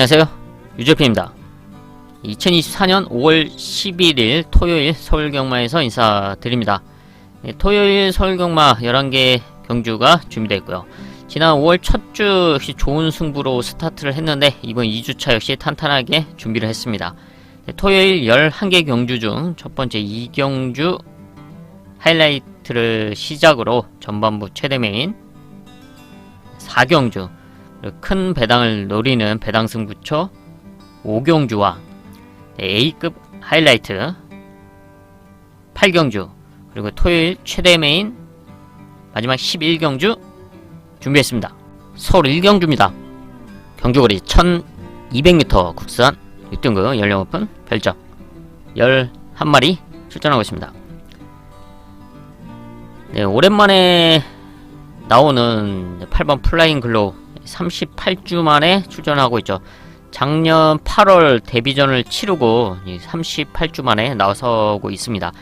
안녕하세요. 유재표입니다. 2024년 5월 11일 토요일 서울경마에서 인사드립니다. 네, 토요일 서울경마 11개 경주가 준비되어 있고요. 지난 5월 첫 주 역시 좋은 승부로 스타트를 했는데 이번 2주차 역시 탄탄하게 준비를 했습니다. 네, 토요일 11개 경주 중 첫 번째 2경주 하이라이트를 시작으로 전반부 최대 메인 4경주 큰 배당을 노리는 배당 승부처 5경주와 A급 하이라이트 8경주 그리고 토요일 최대 메인 마지막 11경주 준비했습니다. 서울 1경주입니다. 경주거리 1200m 국산 6등급 연령 오픈 별점 11마리 출전하고 있습니다. 네, 오랜만에 나오는 8번 플라잉 글로우 38주 만에 출전하고 있죠. 작년 8월 데뷔전을 치르고 38주 만에 나서고 있습니다.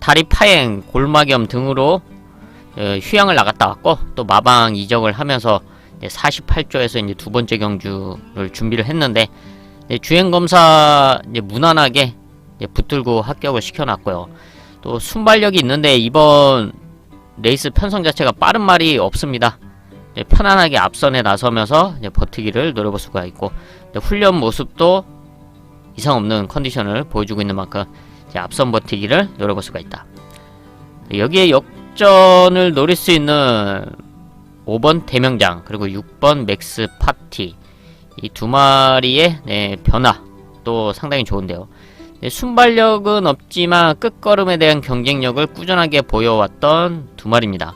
다리 파행, 골마겸 등으로 어, 휴양을 나갔다 왔고 또 마방 이적을 하면서 48조에서 이제 두 번째 경주를 준비를 했는데 주행 검사 무난하게 붙들고 합격을 시켜놨고요. 또 순발력이 있는데 이번 레이스 편성 자체가 빠른 말이 없습니다. 편안하게 앞선에 나서면서 버티기를 노려볼 수가 있고 훈련 모습도 이상 없는 컨디션을 보여주고 있는 만큼 앞선 버티기를 노려볼 수가 있다. 여기에 역전을 노릴 수 있는 5번 대명장 그리고 6번 맥스 파티 이 두 마리의 네, 변화 또 상당히 좋은데요. 네, 순발력은 없지만 끝걸음에 대한 경쟁력을 꾸준하게 보여왔던 두 마리입니다.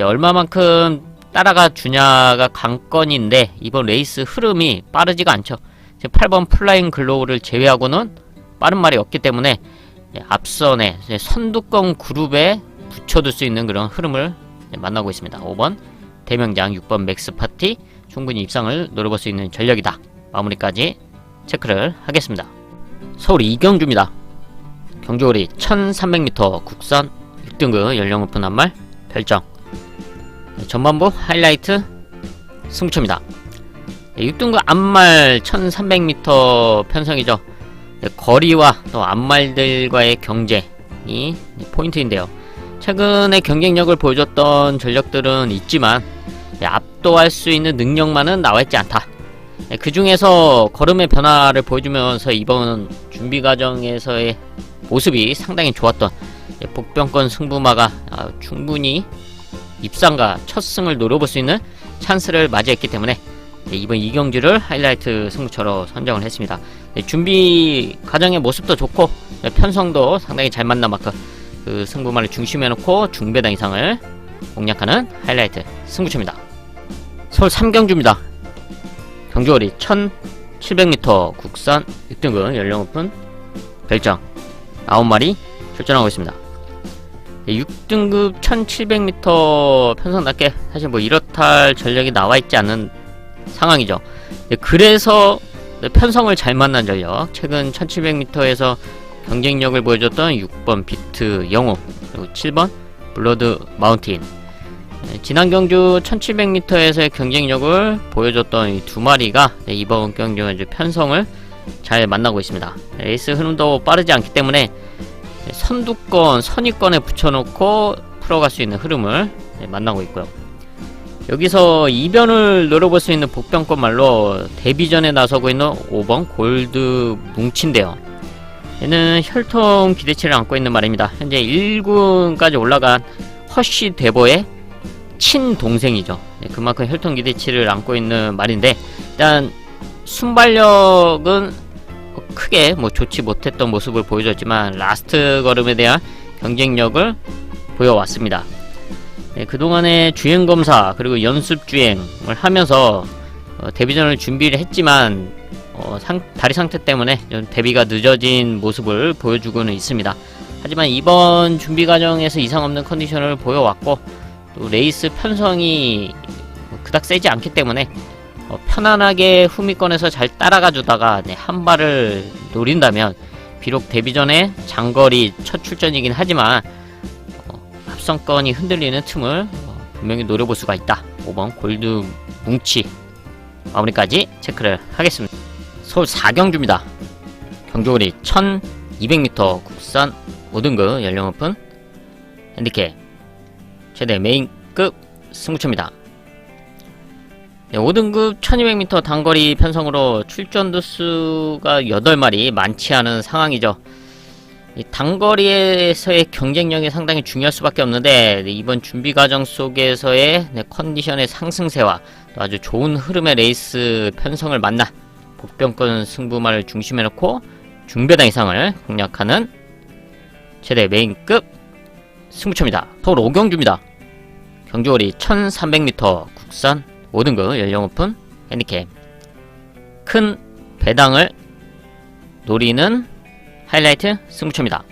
얼마만큼 따라가 주냐가 관건인데 이번 레이스 흐름이 빠르지가 않죠. 8번 플라잉 글로우를 제외하고는 빠른 말이 없기 때문에 앞선에 선두권 그룹에 붙여둘 수 있는 그런 흐름을 만나고 있습니다. 5번 대명장, 6번 맥스 파티 충분히 입상을 노려볼 수 있는 전력이다. 마무리까지 체크를 하겠습니다. 서울 이경주입니다. 경주거리 1300m 국산 6등급 연령 오픈 한말 별정 전반부 하이라이트 승부처입니다. 6등급 앞말 1300m 편성이죠. 거리와 또 앞말들과의 경쟁이 포인트인데요. 최근에 경쟁력을 보여줬던 전력들은 있지만 압도할 수 있는 능력만은 나와있지 않다. 그 중에서 걸음의 변화를 보여주면서 이번 준비 과정에서의 모습이 상당히 좋았던 복병권 승부마가 충분히 입상과 첫 승을 노려볼 수 있는 찬스를 맞이했기 때문에 이번 이경주를 하이라이트 승부처로 선정을 했습니다. 준비 과정의 모습도 좋고 편성도 상당히 잘 맞는 만큼 그 승부만을 중심에 놓고 중배당 이상을 공략하는 하이라이트 승부처입니다. 서울 3경주입니다. 경주거리 1700m 국산 6등급 연령 오픈 별장 9마리 출전하고 있습니다. 6등급 1700m 편성답게 사실 뭐 이렇다 할 전력이 나와 있지 않은 상황이죠. 그래서 편성을 잘 만난 전력 최근 1700m에서 경쟁력을 보여줬던 6번 비트 영호 그리고 7번 블러드 마운틴 지난 경주 1700m에서의 경쟁력을 보여줬던 이 두 마리가 이번 경주 이제 편성을 잘 만나고 있습니다. 레이스 흐름도 빠르지 않기 때문에 선두권, 선위권에 붙여놓고 풀어갈 수 있는 흐름을 만나고 있고요. 여기서 이변을 노려볼 수 있는 복병권 말로 데뷔전에 나서고 있는 5번 골드 뭉치인데요. 얘는 혈통 기대치를 안고 있는 말입니다. 현재 1군까지 올라간 허쉬 대보의 친동생이죠. 네, 그만큼 혈통 기대치를 안고 있는 말인데 일단 순발력은 크게 뭐 좋지 못했던 모습을 보여줬지만 라스트 걸음에 대한 경쟁력을 보여왔습니다. 네, 그동안의 주행 검사 그리고 연습 주행을 하면서 어, 데뷔전을 준비를 했지만 어, 상, 다리 상태 때문에 좀 데뷔가 늦어진 모습을 보여주고는 있습니다. 하지만 이번 준비 과정에서 이상 없는 컨디션을 보여왔고 또 레이스 편성이 그닥 세지 않기 때문에 어, 편안하게 후미권에서 잘 따라가 주다가 네, 한 발을 노린다면 비록 데뷔 전에 장거리 첫 출전이긴 하지만 어, 합성권이 흔들리는 틈을 어, 분명히 노려볼 수가 있다. 5번 골드 뭉치 마무리까지 체크를 하겠습니다. 서울 4경주입니다. 경주거리 1200m 국산 5등급 연령 오픈 핸디캡 최대 메인급 승부처입니다. 네, 5등급 1200m 단거리 편성으로 출전 두수가 8마리 많지 않은 상황이죠. 이 단거리에서의 경쟁력이 상당히 중요할 수밖에 없는데 네, 이번 준비 과정 속에서의 네, 컨디션의 상승세와 또 아주 좋은 흐름의 레이스 편성을 만나 복병권 승부만을 중심에 놓고 중배당 이상을 공략하는 최대 메인급 승부처입니다. 서울 5경주입니다. 경주거리 1300m 국산 5등급 연령 오픈 핸디캡 큰 배당을 노리는 하이라이트 승부처입니다.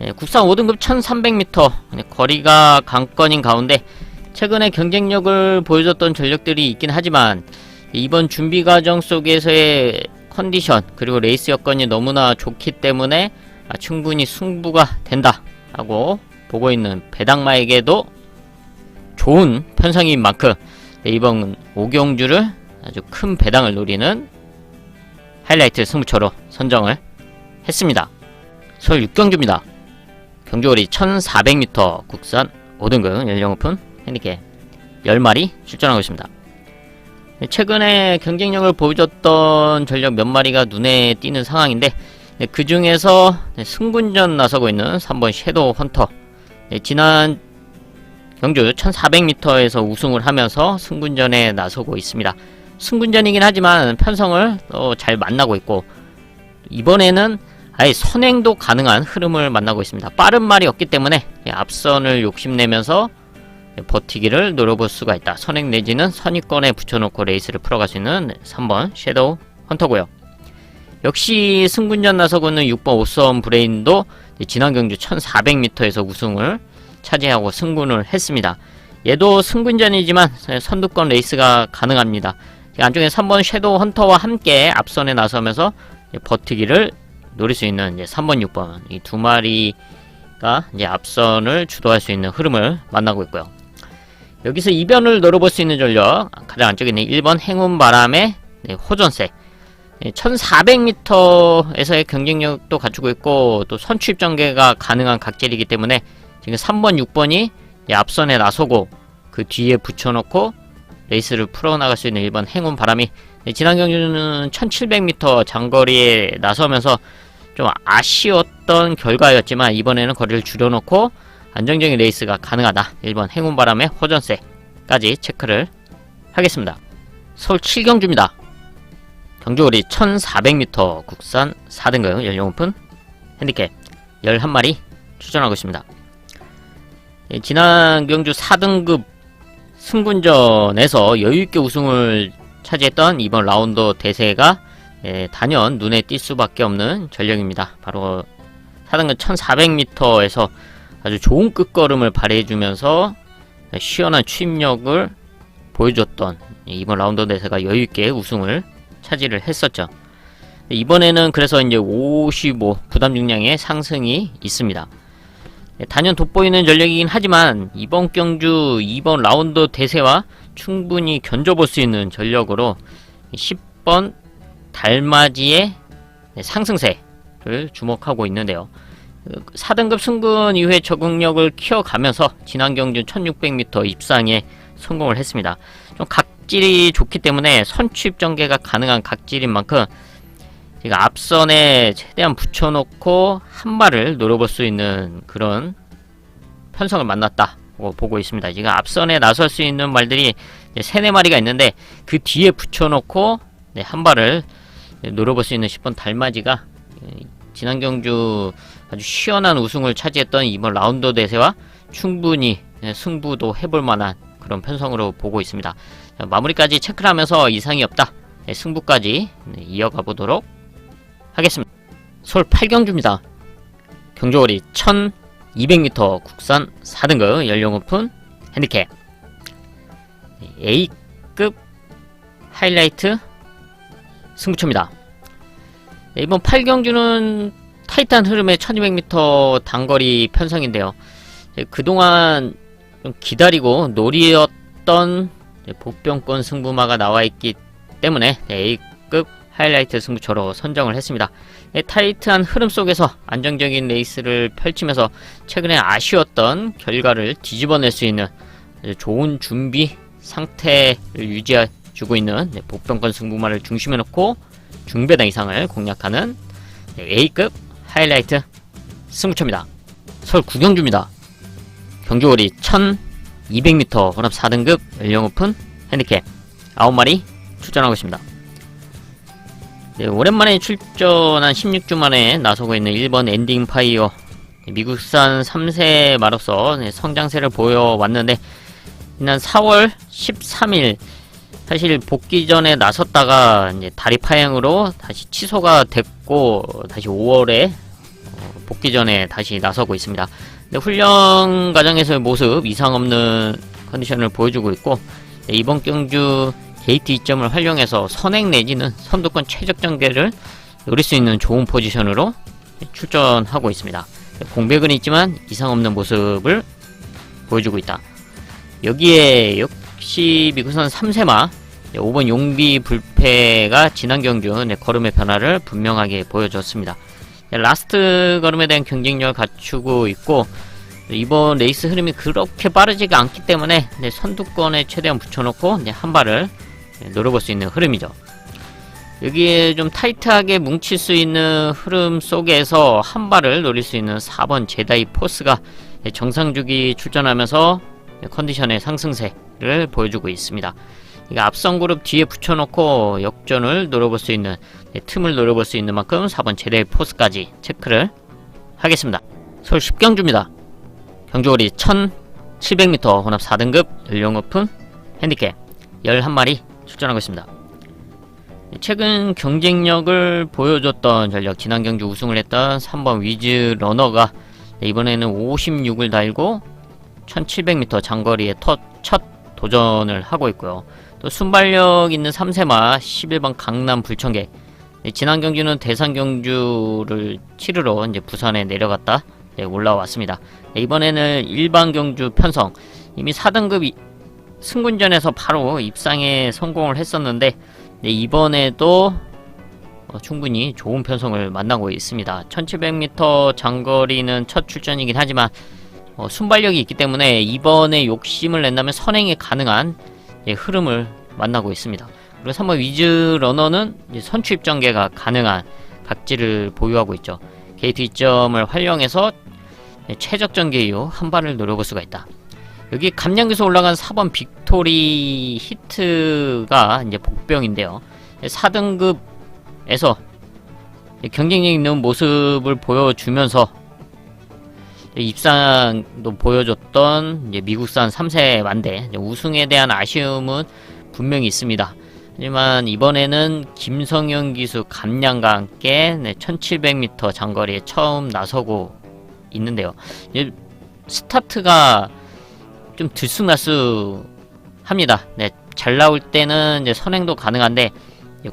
예, 국산 5등급 1300m 예, 거리가 강건인 가운데 최근에 경쟁력을 보여줬던 전력들이 있긴 하지만 이번 준비 과정 속에서의 컨디션 그리고 레이스 여건이 너무나 좋기 때문에 아, 충분히 승부가 된다 라고 보고 있는 배당마에게도 좋은 편성인 만큼 네, 이번 오경주를 아주 큰 배당을 노리는 하이라이트 승부처로 선정을 했습니다. 서울 6경주입니다. 경주거리 1400m 국산 5등급 연령 오픈 핸디캡 10마리 출전하고 있습니다. 네, 최근에 경쟁력을 보여줬던 전력 몇 마리가 눈에 띄는 상황인데 네, 그 중에서 승군전 나서고 있는 3번 섀도우 헌터 네, 지난 경주 1400m에서 우승을 하면서 승군전에 나서고 있습니다. 승군전이긴 하지만 편성을 또잘 만나고 있고 이번에는 아예 선행도 가능한 흐름을 만나고 있습니다. 빠른 말이 없기 때문에 앞선을 욕심내면서 버티기를 노려볼 수가 있다. 선행 내지는 선위권에 붙여놓고 레이스를 풀어갈 수 있는 3번 섀도우 헌터고요. 역시 승군전 나서고 있는 6번 오썸 브레인도 지난 경주 1400m에서 우승을 차지하고 승군을 했습니다. 얘도 승군전이지만 선두권 레이스가 가능합니다. 안쪽에 3번 섀도우 헌터와 함께 앞선에 나서면서 버티기를 노릴 수 있는 이제 3번, 6번 이 두 마리가 이제 앞선을 주도할 수 있는 흐름을 만나고 있고요. 여기서 이변을 노려볼 수 있는 전력 가장 안쪽에 있는 1번 행운 바람의 네, 호전세 1400m에서의 경쟁력도 갖추고 있고 또 선취입 전개가 가능한 각질이기 때문에 지금 3번, 6번이 앞선에 나서고 그 뒤에 붙여놓고 레이스를 풀어나갈 수 있는 1번 행운 바람이 지난 경주는 1700m 장거리에 나서면서 좀 아쉬웠던 결과였지만 이번에는 거리를 줄여놓고 안정적인 레이스가 가능하다 1번 행운 바람의 호전세까지 체크를 하겠습니다. 서울 7경주입니다. 경주거리 1400m 국산 4등급 연령 오픈 핸디캡 11마리 출전하고 있습니다. 예, 지난 경주 4등급 승군전에서 여유있게 우승을 차지했던 이번 라운드 대세가 예, 단연 눈에 띌 수밖에 없는 전력입니다. 바로 4등급 1400m에서 아주 좋은 끝걸음을 발휘해주면서 시원한 추임력을 보여줬던 이번 라운드 대세가 여유있게 우승을 차지를 했었죠. 이번에는 그래서 이제 55 부담 중량의 상승이 있습니다. 예, 단연 돋보이는 전력이긴 하지만 이번 경주 이번 라운드 대세와 충분히 견뎌볼 수 있는 전력으로 10번 달맞이의 상승세를 주목하고 있는데요. 4등급 승군 이후에 적응력을 키워가면서 지난 경주 1600m 입상에 성공을 했습니다. 좀 각질이 좋기 때문에 선취입 전개가 가능한 각질인 만큼 제가 앞선에 최대한 붙여놓고 한 발을 노려볼 수 있는 그런 편성을 만났다고 보고 있습니다. 지금 앞선에 나설 수 있는 말들이 세네 마리가 있는데 그 뒤에 붙여놓고 네, 한 발을 노려볼 수 있는 10번 달맞이가 지난 경주 아주 시원한 우승을 차지했던 이번 라운드 대세와 충분히 승부도 해볼 만한 그런 편성으로 보고 있습니다. 마무리까지 체크를 하면서 이상이 없다. 승부까지 이어가 보도록 하겠습니다. 서울 8경주입니다. 경주거리 1200m 국산 4등급 연령 오픈 핸디캡 A급 하이라이트 승부처입니다. 이번 8경주는 타이탄 흐름의 1200m 단거리 편성인데요. 그동안 좀 기다리고 놀이였던 복병권 승부마가 나와 있기 때문에 A급 하이라이트 승부처로 선정을 했습니다. 네, 타이트한 흐름 속에서 안정적인 레이스를 펼치면서 최근에 아쉬웠던 결과를 뒤집어낼 수 있는 좋은 준비 상태를 유지해주고 있는 네, 복병권 승부마를 중심에 놓고 중배당 이상을 공략하는 네, A급 하이라이트 승부처입니다. 서울 구경주입니다. 경주거리 1200m 혼합 4등급 연령 오픈 핸디캡 9마리 출전하고 있습니다. 네, 오랜만에 출전한 16주 만에 나서고 있는 1번 엔딩 파이어 네, 미국산 3세 마로서 네, 성장세를 보여왔는데 지난 4월 13일 사실 복귀 전에 나섰다가 이제 다리 파행으로 다시 취소가 됐고 다시 5월에 복귀 전에 다시 나서고 있습니다. 근데 훈련 과정에서의 모습 이상 없는 컨디션을 보여주고 있고 네, 이번 경주 게이트 이점을 활용해서 선행 내지는 선두권 최적 전개를 노릴 수 있는 좋은 포지션으로 출전하고 있습니다. 공백은 있지만 이상 없는 모습을 보여주고 있다. 여기에 역시 미국선 3세마 5번 용비 불패가 지난 네, 걸음의 변화를 분명하게 보여줬습니다. 네, 라스트 걸음에 대한 경쟁력을 갖추고 있고 이번 레이스 흐름이 그렇게 빠르지가 않기 때문에 네, 선두권에 최대한 붙여놓고 네, 한 발을 네, 노려볼 수 있는 흐름이죠. 여기에 좀 타이트하게 뭉칠 수 있는 흐름 속에서 한 발을 노릴 수 있는 4번 제다이 포스가 네, 정상주기 출전하면서 네, 컨디션의 상승세를 보여주고 있습니다. 이게 앞선 그룹 뒤에 붙여놓고 역전을 노려볼 수 있는 네, 틈을 노려볼 수 있는 만큼 4번 제다이 포스까지 체크를 하겠습니다. 서울 10경주입니다. 경주거리 1700m 혼합 4등급 연령 오픈 핸디캡 11마리 출전하고 있습니다. 최근 경쟁력을 보여줬던 전력 지난 경주 우승을 했던 3번 위즈 러너가 이번에는 56을 달고 1700m 장거리에 첫, 첫 도전을 하고 있고요. 또 순발력 있는 3세마 11번 강남 불청객 지난 경주는 대상 경주를 치르러 이제 부산에 내려갔다 네, 올라왔습니다. 네, 이번에는 일반 경주 편성 이미 4등급 이, 승군전에서 바로 입상에 성공을 했었는데 네, 이번에도 어, 충분히 좋은 편성을 만나고 있습니다. 1700m 장거리는 첫 출전이긴 하지만 어, 순발력이 있기 때문에 이번에 욕심을 낸다면 선행이 가능한 예, 흐름을 만나고 있습니다. 그리고 3번 위즈 러너는 선취입 전개가 가능한 각지를 보유하고 있죠. 게이트 이점을 활용해서 예, 최적 전개 이후 한 발을 노려볼 수가 있다. 여기 감량에서 올라간 4번 빅토리 히트가 이제 복병인데요. 4등급에서 경쟁력 있는 모습을 보여주면서 입상도 보여줬던 미국산 3세 만대 우승에 대한 아쉬움은 분명히 있습니다. 하지만 이번에는 김성현 기수 감량과 함께 1700m 장거리에 처음 나서고 있는데요. 스타트가 좀 들쑥날쑥합니다. 네, 잘 나올 때는 이제 선행도 가능한데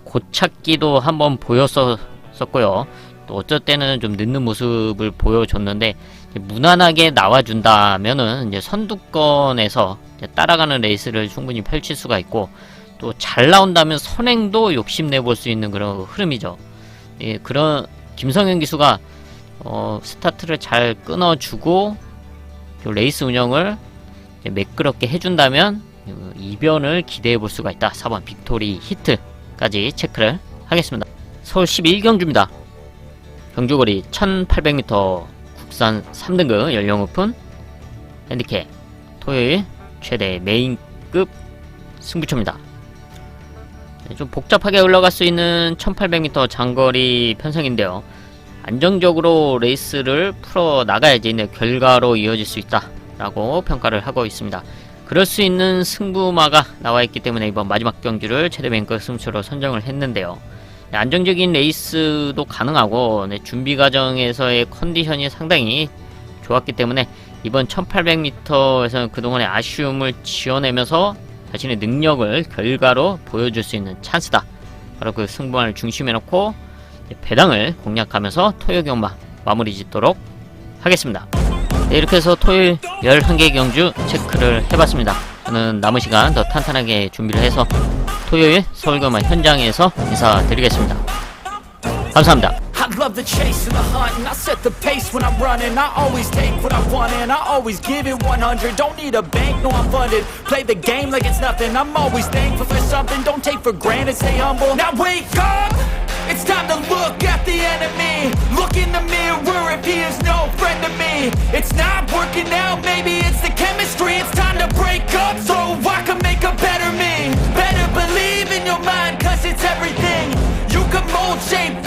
고착기도 한번 보였었고요. 또 어쩔 때는 좀 늦는 모습을 보여줬는데 무난하게 나와준다면은 이제 선두권에서 이제 따라가는 레이스를 충분히 펼칠 수가 있고 또 잘 나온다면 선행도 욕심내 볼 수 있는 그런 흐름이죠. 예, 그런 김성현 기수가 어, 스타트를 잘 끊어주고 레이스 운영을 매끄럽게 해준다면 어, 이변을 기대해 볼 수가 있다. 4번 빅토리 히트까지 체크를 하겠습니다. 서울 11경주입니다. 경주거리 1800m 국산 3등급 연령 오픈 핸디캡 토요일 최대 메인급 승부처입니다. 네, 좀 복잡하게 올라갈 수 있는 1800m 장거리 편성인데요. 안정적으로 레이스를 풀어 나가야지 네, 결과로 이어질 수 있다 라고 평가를 하고 있습니다. 그럴 수 있는 승부마가 나와 있기 때문에 이번 마지막 경주를 최대 메인급 승부처로 선정을 했는데요. 네, 안정적인 레이스도 가능하고 네, 준비 과정에서의 컨디션이 상당히 좋았기 때문에 이번 1800m에서는 그동안의 아쉬움을 지어내면서 자신의 능력을 결과로 보여줄 수 있는 찬스다. 바로 그 승부만을 중심에 놓고 배당을 공략하면서 토요 경마 마무리 짓도록 하겠습니다. 네, 이렇게 해서 토요일 11개 경주 체크를 해봤습니다. 저는 남은 시간 더 탄탄하게 준비를 해서 토요일 서울경마 현장에서 인사드리겠습니다. 감사합니다. I love the chase and the hunt and I set the pace when I'm running I always take what I want and I always give it 100 Don't need a bank, no I'm funded Play the game like it's nothing I'm always thankful for something Don't take for granted, stay humble Now wake up! It's time to look at the enemy. Look in the mirror if he is no friend to me. It's not working out, maybe it's the chemistry. It's time to break up so I can make a better me. Better believe in your mind cause it's everything. You can mold, shape,